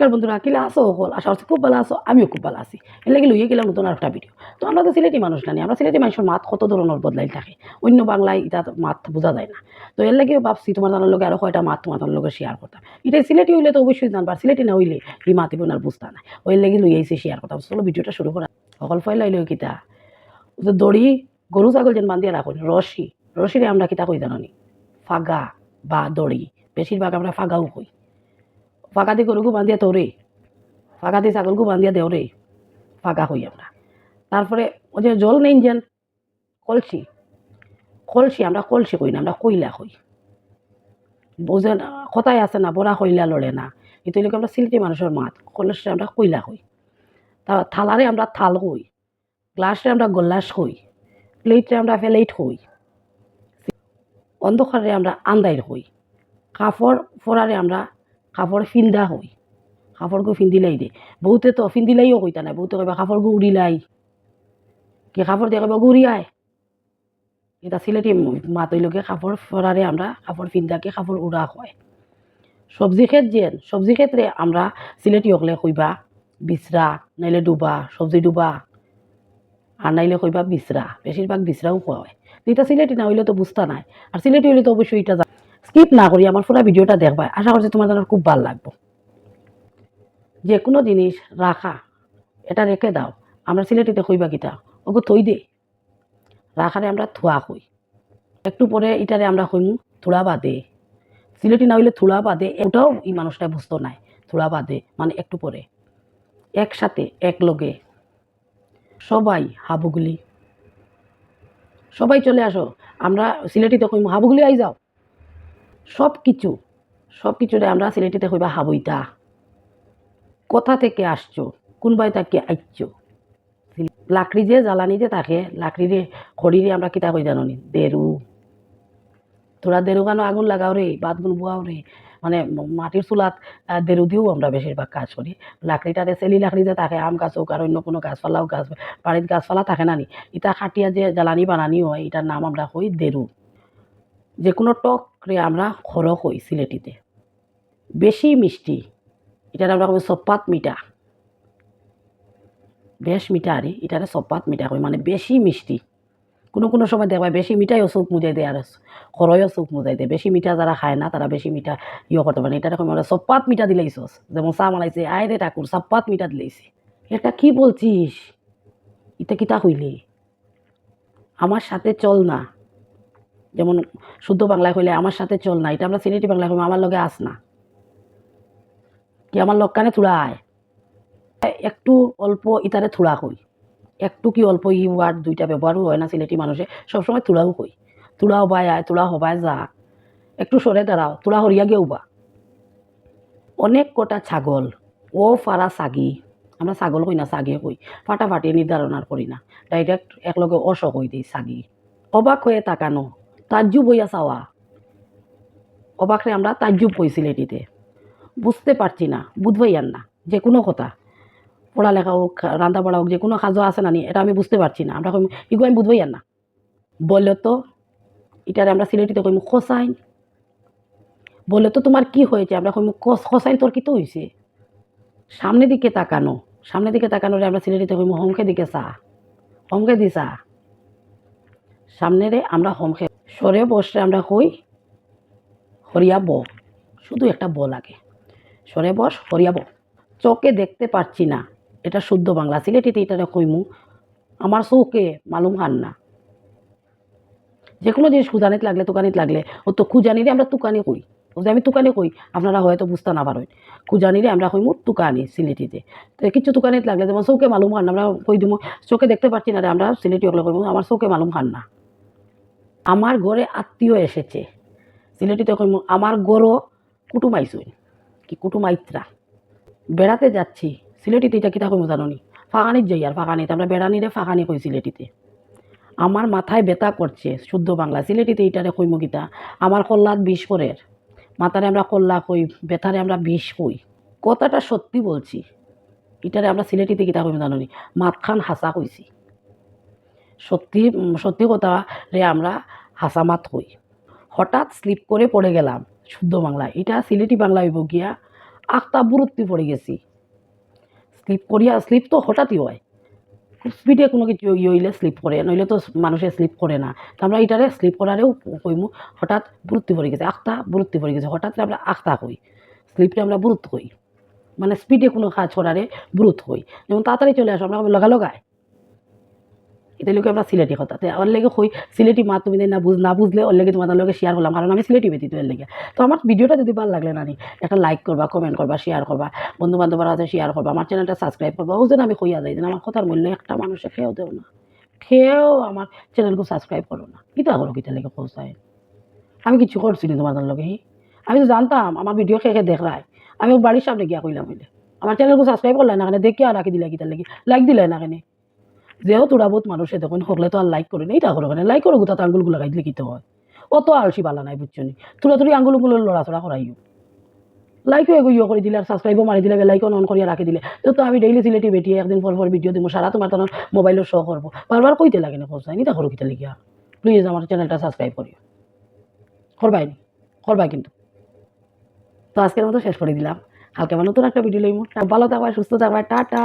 নমস্কার বন্ধুরা কিলা আসো, হল, আশা করছি খুব ভালো আছো, আমিও খুব ভালো আছি। এর লাগে লইয়ে গেলাম নতুন একটা ভিডিও তো আমরা তো সিলেটি মানুষ জানি আমরা সিলেটি মানুষের মাত কত ধরনের বদলাই থাকে? অন্য বাংলায় এটা মাত বোঝা যায় না। তো এর লাগে ভাবছি তোমার জানার লগে আরও কয়টা মাত তোমার জানার লগে শেয়ার করতাম। এটা সিলেটি হইলে তো অবশ্যই জানবার সিলেটি না হইলে এই মাতি বোনার বুঝতা না। ওই লাগে লইয়ে এসে শেয়ার করতাম। চলো ভিডিওটা শুরু করা সকল ফাইল কিতা? দড়ি, গরু, ছাগল যেন বান্ধিয়া রাখুন রশি। রশিরে আমরা কিতা কই জানি ফাগা বা দড়ি। বেশিরভাগ আমরা ফাগাও কই। ফাঁকা দিয়ে গরুকে বান্ধিয়া তোরে ফাঁকা দিয়ে ছাগলকে বান্ধিয়া দেও রে ফাঁকা হই আমরা। তারপরে ওই যে জল নেই যেন কলসি কলসি আমরা কলসি কই না আমরা কইলা কই। বোঝে না কথায় আছে না বড়া কইলা লড়ে না। কিন্তু এলাকা আমরা সিলেটি মানুষের মাত কলসি আমরা কইলা কই। তা থালারে আমরা থাল কই। গ্লাসে আমরা গল্লাস কই। প্লেটে আমরা ফেলেইট কই। অন্ধকারে আমরা আন্দাইর হই কাপড় ফোরারে আমরা কাপড় ফিন্দা হই কাপড়গু ফিন্দিলাই দে। বহুতে তো ফিন্দিলাইও কইতা নাই বহুতে কইবা কাপড়গু উড়িলাই কি কাপড় দিয়ে কইবা গুড়িয়ায় এটা সিলেটি মাতইলকে কাপড় ফরারে আমরা কাপড় ফিন্দাকে কাপড় উড়া হয়। সবজি ক্ষেত যেন সবজি ক্ষেত্রে আমরা সিলেটি হকলে কইবা বিচরা নাইলে ডুবা সবজি ডুবা। আর নাইলে কইবা বিচরা বেশিরভাগ বিচরাও হয়। এটা সিলেটি না হইলে তো বুঝতা নাই। আর সিলেটি হইলে তো অবশ্যই এটা স্কিপ না করি, আমার পুরো ভিডিওটা দেখবা। আশা করছি তোমার জন্য খুব ভালো লাগবে। যে কোনো জিনিস রাখা, এটা রেখে দাও। আমরা সিলেটিতে কইবা কিটা? ওকে থই দে। রাখারে আমরা থুয়া কই একটু পরে এটারে আমরা কইমু থুড়া বাদে। সিলেটি না হইলে থুড়া বাদে, ওটাও এই মানুষটা বুঝতো নাই, থুড়া বাদে মানে একটু পরে। একসাথে এক লগে সবাই হাবুগুলি। সবাই চলে আসো, আমরা সিলেটিতে কইমু হাবুগুলি আই যাও। সব কিছু সব কিছুরে আমরা সিলেটিতে কইবা হাবইতা। কোথা থেকে আসছো? কোন কোনবাই তাকে আইছো লাকড়ি যে জ্বালানি যে থাকে লাকড়িরে খড়িরে আমরা কিতা কই জানি দেরু। তোরা দেরু গানো আগুন লাগাও রে বাদ গুন বুয়াও রে। মানে মাটির চুলাত দেরু দিয়েও আমরা বেশিরভাগ কাজ করি। লাকড়িটাতে চেলি লাকড়ি যে থাকে, আম গাছ হোক আর অন্য কোনো গাছপালাও গাছ বাড়ির গাছপালা থাকে না নি? ইটা খাটিয়া যে জ্বালানি বানানি হয়, এটার নাম আমরা কই দেরু। যে কোনো টকরে আমরা খরক হই সিলেটিতে। বেশি মিষ্টি, এটার আমরা কই সপাত মিঠা। বেশ মিঠা আরে, এটারে সপাত মিঠা কই মানে বেশি মিষ্টি। কোনো কোনো সময় দেখবা বেশি মিঠাইও চোখ মুজাই দেয় আর খরয়ও চোখ মুজাই দেয়। বেশি মিঠা যারা খায় না, তারা বেশি মিঠা ইয়ে করতে পারে এটা রকম আমরা সপাত মিঠা দিলাইছস যেমন চা মালাইছে আয় রে ঠাকুর সপাত মিঠা দিলাইছে। এটা কি বলছিস? এটা কিতা হইলি? আমার সাথে চল না। যেমন শুদ্ধ বাংলায় হইলে আমার সাথে চল না, এটা আমরা সিলেটি বাংলায় কইম আমার লগে আস না। কি আমার কানে থুড়া আয় একটু অল্প ইতারে থুড়া কই একটু কি অল্প ই ওয়ার্ড দুইটা ব্যবহারও হয় না সিলেটি মানুষে? সবসময় থুড়াও কই তুলা হবাই আয় তুলা হবাই যা। একটু সরে দাঁড়াও তুলা হরিয়া গেও বা অনেক কটা ছাগল, ও ফারা সাগি। আমরা ছাগল কই না সাগিয়ে কই ফাটাফাটি নির্ধারণ আর করি না। ডাইরেক্ট একলগে অস কই দিই সাগি। অবাক হয়ে তাকানো। তাজ্জুব হইয়া চাওয়া অবাকরে আমরা তাজ্জুব কই সিলেটিতে বুঝতে পারছি না বুঝবাই আর না, যে কোনো কথা। পড়ালেখা হোক রান্না বাড়া হোক, যে কোনো কাজও আছে না নি, এটা আমি বুঝতে পারছি না। আমরা ইগো আমি বুঝবাই আর না? বলে তো এটারে আমরা সিলেটিতে কইম, খসাইন। বলে তো, তোমার কি হয়েছে? আমরা কইম, "খস- খসাইন তোর কি তো হয়েছে সামনের দিকে তাকানো সামনের দিকে তাকানোরে আমরা সিলেটিতে কইম হমকে দিকে চা হমকে দি চা। সামনেরে আমরা হমকে সরে বসে আমরা কই হরিয়া ব। শুধু একটা ব লাগে। সরে বস হরিয়া ব। চোখে দেখতে পাচ্ছি না। এটা শুদ্ধ বাংলা। সিলেটিতে এটা কইমু আমার চৌকে মালুম হান না। যে কোনো জিনিস খুঁজানিত লাগলে তুকানিত লাগলে ও তো খুঁজানিরে আমরা তুকানি কই। ও আমি তুকানি কই? আপনারা হয়তো বুঝতে না পারেন খুঁজানিরে আমরা কইমু তুকানি সিলেটিতে। তো কিছু তুকানিত লাগলে যেমন চৌকে মালুম হান না, আমরা কই দিমু? চোখে দেখতে পাচ্ছি না রে আমরা সিলেটি হলে কইমু আমার চোখে মালুম হান না। আমার ঘরে আত্মীয় এসেছে। সিলেটিতে কইমু আমার গরো কুটুম আইসুন কি কুটুম আইত্রা বেড়াতে যাচ্ছি। সিলেটিতে এটা কিতা কইমু জানো নি ফাঁকানিত যাই আর ফাঁকানিতে। আমরা বেড়ানিরে ফাঁকানি কই সিলেটিতে আমার মাথায় ব্যথা করছে, শুদ্ধ বাংলা। সিলেটিতে এটারে কইমু গীতা আমার কল্লাত বিষ পরের মাথারে আমরা কল্লা কই, ব্যথারে আমরা বিষ কই। কথাটা সত্যি বলছি। এটারে আমরা সিলেটিতে কিতা কইমু জানো নি মাতখান হাসা কইছি। সত্যি সত্যি কথা রে আমরা হাসা হই। হঠাৎ স্লিপ করে পড়ে গেলাম শুদ্ধ বাংলা। এটা সিলেটি বাংলা হইব গিয়া আখটা বুরুত্তি পড়ে গেছি। স্লিপ করিয়া স্লিপ তো হঠাৎই হয়। খুব স্পিডে কোনো কিছু ইয়ে হইলে স্লিপ করে, নইলে তো মানুষে স্লিপ করে না। তো আমরা এটারে স্লিপ করারেও কইমু, হঠাৎ বুরুত্তি পড়ে গেছে আখটা বুরুত্তি পড়ে গেছে। হঠাৎ আমরা আখটা কই স্লিপটা আমরা বুরুত কই মানে স্পিডে কোনো কাজ করারে বুরুত হই। যেমন তাড়াতাড়ি চলে আসো, আমরা লগা লগায় এটা লোকে আমরা সিলেটি কথা। ওর লেগে হই সিলেটি মা তুমি না বুঝ না বুঝলে ওর লেগে তোমাদের লগে শেয়ার করলাম কারণ আমি সিলেটি ব্যতীত এর লেগে তো আমার ভিডিওটা যদি ভালো লাগলে না নি একটা লাইক করবা কমেন্ট করবা শেয়ার করবা বন্ধু বান্ধবরা আছে শেয়ার করবা আমার চ্যানেলটা সাবস্ক্রাইব করবা ও যেন আমি কইয়া যাই যেন আমার কথার মূল্য একটা মানুষে খেয়েও দেও না। খেয়েও আমার চ্যানেলকে সাবস্ক্রাইব করো না। কিতা করো কিতা লেগে পৌঁছায় আমি কিছু করছি না তোমাদের লগে আমি তো জানতাম আমার ভিডিও খেয়ে খেয়ে দেখ রায় আমি বাড়ির সামনে গিয়া কইলাম হইলে। আমার চ্যানেলকে সাবস্ক্রাইব করলাই না কেন দেখি আর রাখি দিলা কিতার লেগে লাইক দিলে না কেন যেও তোরা বহুত মানুষে তখন হকলে তো আর লাইক করে নেই তা করো লাইক করো গোটা আঙ্গুলগুলো লাগাই দিলে কিতে হয়? অত আলসি বালা নাই, বুঝছ নি? তোরা তোর আঙ্গুলগুলো লড়াচড়া করাইও। লাইকও এগো ইয়ে করে দিলে, আর সাবস্ক্রাইবও মারি দিলে লাইকও অন করিয়া রাখি দিলে। তো আমি ডেইলি সিলেটি বেটিয়ে একদিন পর পর ভিডিও দিব সারা তোমার তখন মোবাইলের শো করব। বারবার কইতে লাগে না খোঁজ নিতা করো কিতা লিখিয়া প্লিজ আমার চ্যানেলটা সাবস্ক্রাইব করিও। করবাই নি, করবাই কিন্তু। তো আজকের মতো শেষ করে দিলাম। কালকে আমার নতুন একটা ভিডিও লইমু। ভালো থাকবা, সুস্থ থাকবা, টাটা।